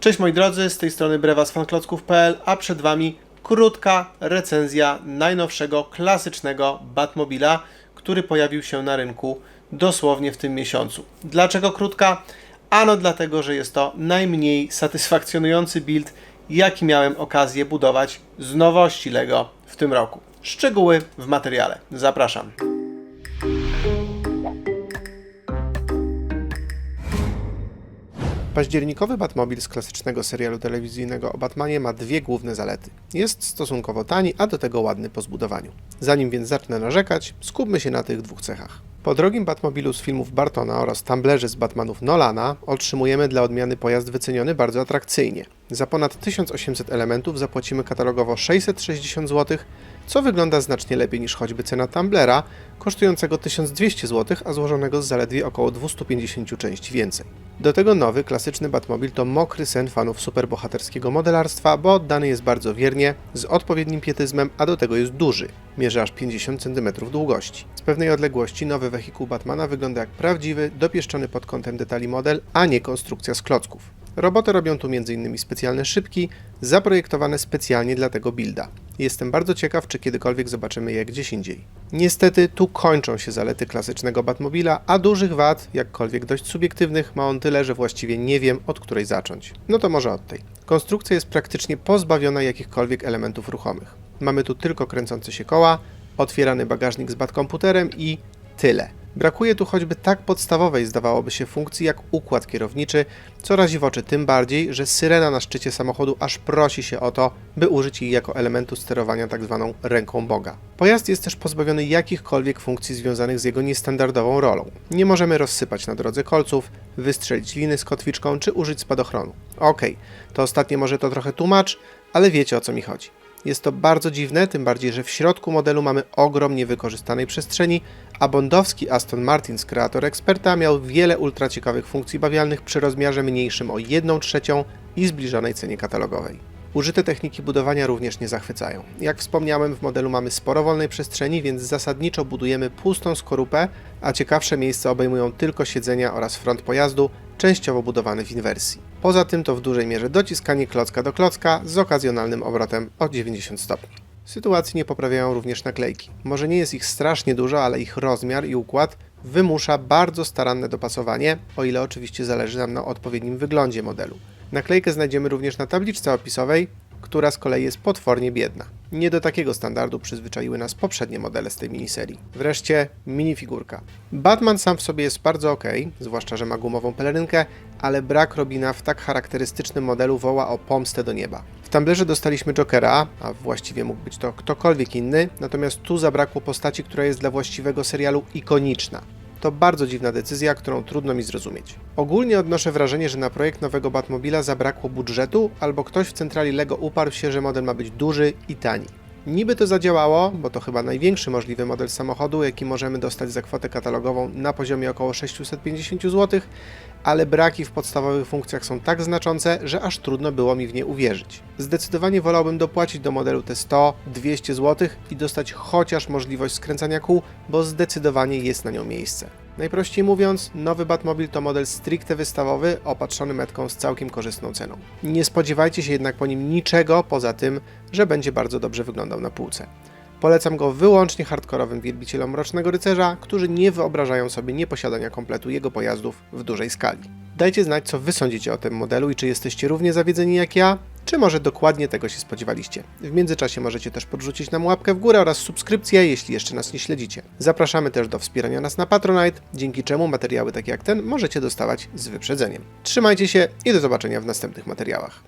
Cześć moi drodzy, z tej strony Brewa z fanklocków.pl, a przed Wami krótka recenzja najnowszego klasycznego Batmobila, który pojawił się na rynku dosłownie w tym miesiącu. Dlaczego krótka? Ano dlatego, że jest to najmniej satysfakcjonujący build, jaki miałem okazję budować z nowości LEGO w tym roku. Szczegóły w materiale. Zapraszam. Październikowy Batmobil z klasycznego serialu telewizyjnego o Batmanie ma dwie główne zalety. Jest stosunkowo tani, a do tego ładny po zbudowaniu. Zanim więc zacznę narzekać, skupmy się na tych dwóch cechach. Po drogim Batmobilu z filmów Bartona oraz Tumblerze z Batmanów Nolana otrzymujemy dla odmiany pojazd wyceniony bardzo atrakcyjnie. Za ponad 1800 elementów zapłacimy katalogowo 660 zł, co wygląda znacznie lepiej niż choćby cena Tumblera, kosztującego 1200 zł, a złożonego z zaledwie około 250 części więcej. Do tego nowy, klasyczny Batmobil to mokry sen fanów superbohaterskiego modelarstwa, bo oddany jest bardzo wiernie, z odpowiednim pietyzmem, a do tego jest duży, mierzy aż 50 cm długości. Z pewnej odległości nowy wehikuł Batmana wygląda jak prawdziwy, dopieszczony pod kątem detali model, a nie konstrukcja z klocków. Robotę robią tu m.in. specjalne szybki, zaprojektowane specjalnie dla tego builda. Jestem bardzo ciekaw, czy kiedykolwiek zobaczymy je gdzieś indziej. Niestety, tu kończą się zalety klasycznego Batmobila, a dużych wad, jakkolwiek dość subiektywnych, ma on tyle, że właściwie nie wiem, od której zacząć. No to może od tej. Konstrukcja jest praktycznie pozbawiona jakichkolwiek elementów ruchomych. Mamy tu tylko kręcące się koła, otwierany bagażnik z batkomputerem i tyle. Brakuje tu choćby tak podstawowej, zdawałoby się, funkcji jak układ kierowniczy, co razi w oczy tym bardziej, że syrena na szczycie samochodu aż prosi się o to, by użyć jej jako elementu sterowania tzw. ręką Boga. Pojazd jest też pozbawiony jakichkolwiek funkcji związanych z jego niestandardową rolą. Nie możemy rozsypać na drodze kolców, wystrzelić liny z kotwiczką czy użyć spadochronu. Okej, to ostatnie może to trochę tłumacz, ale wiecie o co mi chodzi. Jest to bardzo dziwne, tym bardziej, że w środku modelu mamy ogrom niewykorzystanej przestrzeni, a bondowski Aston Martin z kreator eksperta miał wiele ultra ciekawych funkcji bawialnych przy rozmiarze mniejszym o 1 trzecią i zbliżonej cenie katalogowej. Użyte techniki budowania również nie zachwycają. Jak wspomniałem, w modelu mamy sporo wolnej przestrzeni, więc zasadniczo budujemy pustą skorupę, a ciekawsze miejsca obejmują tylko siedzenia oraz front pojazdu, częściowo budowany w inwersji. Poza tym to w dużej mierze dociskanie klocka do klocka z okazjonalnym obrotem o 90 stopni. Sytuacji nie poprawiają również naklejki. Może nie jest ich strasznie dużo, ale ich rozmiar i układ wymusza bardzo staranne dopasowanie, o ile oczywiście zależy nam na odpowiednim wyglądzie modelu. Naklejkę znajdziemy również na tabliczce opisowej, która z kolei jest potwornie biedna. Nie do takiego standardu przyzwyczaiły nas poprzednie modele z tej miniserii. Wreszcie minifigurka. Batman sam w sobie jest bardzo ok, zwłaszcza, że ma gumową pelerynkę, ale brak Robina w tak charakterystycznym modelu woła o pomstę do nieba. W Tumblerze dostaliśmy Jokera, a właściwie mógł być to ktokolwiek inny, natomiast tu zabrakło postaci, która jest dla właściwego serialu ikoniczna. To bardzo dziwna decyzja, którą trudno mi zrozumieć. Ogólnie odnoszę wrażenie, że na projekt nowego Batmobila zabrakło budżetu, albo ktoś w centrali LEGO uparł się, że model ma być duży i tani. Niby to zadziałało, bo to chyba największy możliwy model samochodu, jaki możemy dostać za kwotę katalogową na poziomie około 650 zł, ale braki w podstawowych funkcjach są tak znaczące, że aż trudno było mi w nie uwierzyć. Zdecydowanie wolałbym dopłacić do modelu te 100-200 zł i dostać chociaż możliwość skręcania kół, bo zdecydowanie jest na nią miejsce. Najprościej mówiąc, nowy Batmobil to model stricte wystawowy, opatrzony metką z całkiem korzystną ceną. Nie spodziewajcie się jednak po nim niczego poza tym, że będzie bardzo dobrze wyglądał na półce. Polecam go wyłącznie hardkorowym wielbicielom Mrocznego Rycerza, którzy nie wyobrażają sobie nieposiadania kompletu jego pojazdów w dużej skali. Dajcie znać, co Wy sądzicie o tym modelu i czy jesteście równie zawiedzeni jak ja, czy może dokładnie tego się spodziewaliście. W międzyczasie możecie też podrzucić nam łapkę w górę oraz subskrypcję, jeśli jeszcze nas nie śledzicie. Zapraszamy też do wspierania nas na Patronite, dzięki czemu materiały takie jak ten możecie dostawać z wyprzedzeniem. Trzymajcie się i do zobaczenia w następnych materiałach.